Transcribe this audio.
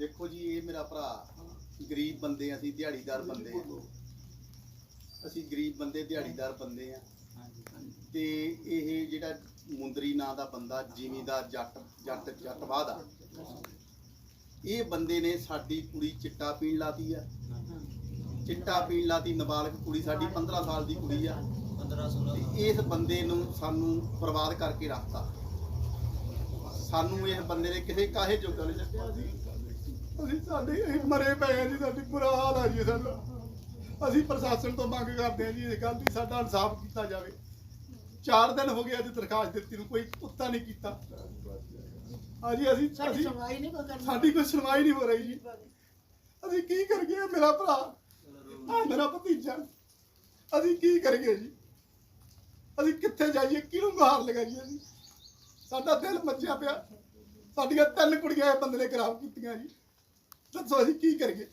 ਦੇਖੋ ਜੀ ਇਹ ਮੇਰਾ ਭਰਾ ਗਰੀਬ ਬੰਦੇ ਆ, ਅਸੀਂ ਦਿਹਾੜੀਦਾਰ ਬੰਦੇ ਆ। ਅਸੀਂ ਗਰੀਬ ਬੰਦੇ ਦਿਹਾੜੀਦਾਰ ਬੰਦੇ ਆ। ਤੇ ਇਹ ਜਿਹੜਾ ਮੁੰਦਰੀ ਨਾਂ ਦਾ ਬੰਦਾ ਜ਼ਿਮੀਂਦਾਰ ਜੱਟ ਜੱਟ ਜੱਟਵਾਦ ਆ ਇਹ ਬੰਦੇ ਨੇ ਸਾਡੀ ਕੁੜੀ ਚਿੱਟਾ ਪੀਣ ਲਾਤੀ ਆ। ਚਿੱਟਾ ਪੀਣ ਲਾਤੀ ਨਾਬਾਲਗ ਕੁੜੀ ਸਾਡੀ 15 ਸਾਲ ਦੀ ਕੁੜੀ ਆ। 15 16 ਤੇ ਇਸ ਬੰਦੇ ਨੂੰ ਸਾਨੂੰ ਬਰਬਾਦ ਕਰਕੇ ਰੱਖਤਾ। ਸਾਨੂੰ ਇਸ ਬੰਦੇ ਨੇ ਕਿਸੇ ਕਾਹੇ ਜੋਗਾ ਨਹੀਂ ਸੀ ਅਸੀਂ ਸਾਡੇ ਅਸੀਂ ਮਰੇ ਪਏ ਆ ਜੀ ਸਾਡੀ ਬੁਰਾ ਹਾਲ ਆ ਜੀ ਸਾਡਾ। ਅਸੀਂ ਪ੍ਰਸ਼ਾਸਨ ਤੋਂ ਮੰਗ ਕਰਦੇ ਆ ਜੀ ਇਹ ਗੱਲ ਦੀ ਸਾਡਾ ਇਨਸਾਫ ਕੀਤਾ ਜਾਵੇ। 4 ਦਿਨ ਹੋ ਗਏ ਅੱਜ ਦਰਖਾਸਤ ਦਿੱਤੀ ਨੂੰ ਕੋਈ ਪੁੱਤਾ ਨਹੀਂ ਕੀਤਾ। ਹਾਂਜੀ ਅਸੀਂ ਸਾਡੀ ਸੁਣਵਾਈ ਨਹੀਂ ਕੋਈ ਕਰਨੀ। ਸਾਡੀ ਕੋਈ ਸੁਣਵਾਈ ਨਹੀਂ ਹੋ ਰਹੀ ਜੀ। ਅਸੀਂ ਕੀ ਕਰੀਏ ਮੇਰਾ ਭਰਾ? ਆ ਮੇਰਾ ਭਤੀਜਾ। ਅਸੀਂ ਕੀ ਕਰੀਏ ਜੀ? ਅਸੀਂ ਕਿੱਥੇ ਜਾਈਏ? ਕਿਹਨੂੰ ਗੁਹਾਰ ਲਗਾਈਏ ਜੀ? ਸਾਡਾ ਦਿਲ ਮੱਚਿਆ ਪਿਆ। ਸਾਡੀਆਂ ਤਿੰਨ ਕੁੜੀਆਂ ਇਹ ਬੰਦੇ ਨੇ ਖਰਾਬ ਕੀਤੀਆਂ ਜੀ। ਦੱਸੋ ਅਸੀਂ ਕੀ ਕਰੀਏ?